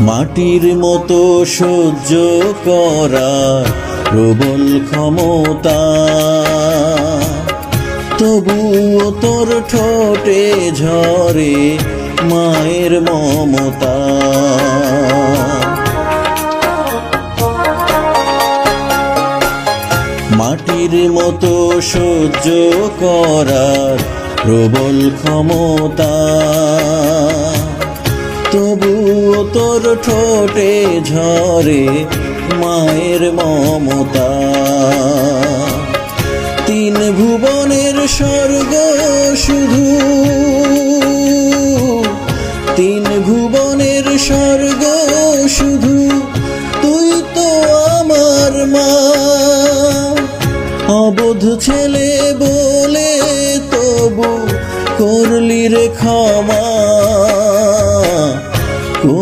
মাটির মতো সহ্য করা প্রবল ক্ষমতা। তবুও তোর ঠোঁটে ঝরে মায়ের মমতা। মাটির মতো সহ্য করার প্রবল ক্ষমতা। তবুও তোর ঠোঁটে ঝরে মায়ের মমতা। তিন ভুবনের স্বর্গ শুধু, তিন ভুবনের স্বর্গ শুধু, তুই তো আমার মা। অবধ ছেলে বলে তবু করলি রে ক্ষমা।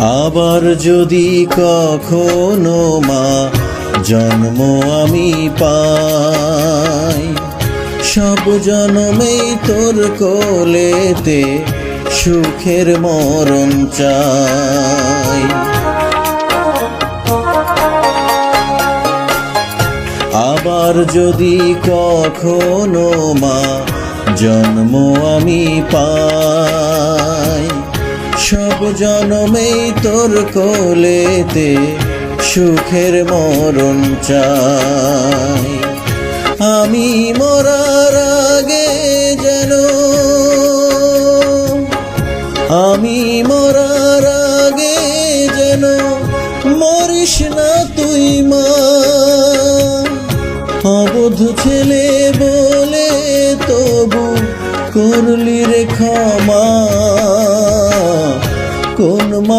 আবার যদি কখনো মা জন্ম আমি পাই, সব জন্মেই তোর কোলেতে সুখের মরণ চাই। আবার যদি কখনো মা জন্ম আমি পাই জন্মেই তোর কোলেতে সুখের মরণ চাই। আমি মরার আগে যেন আমি মরার আগে যেন মরিস না তুই মা। অবধ ছেলে বলে তবু করলি রে ক্ষমা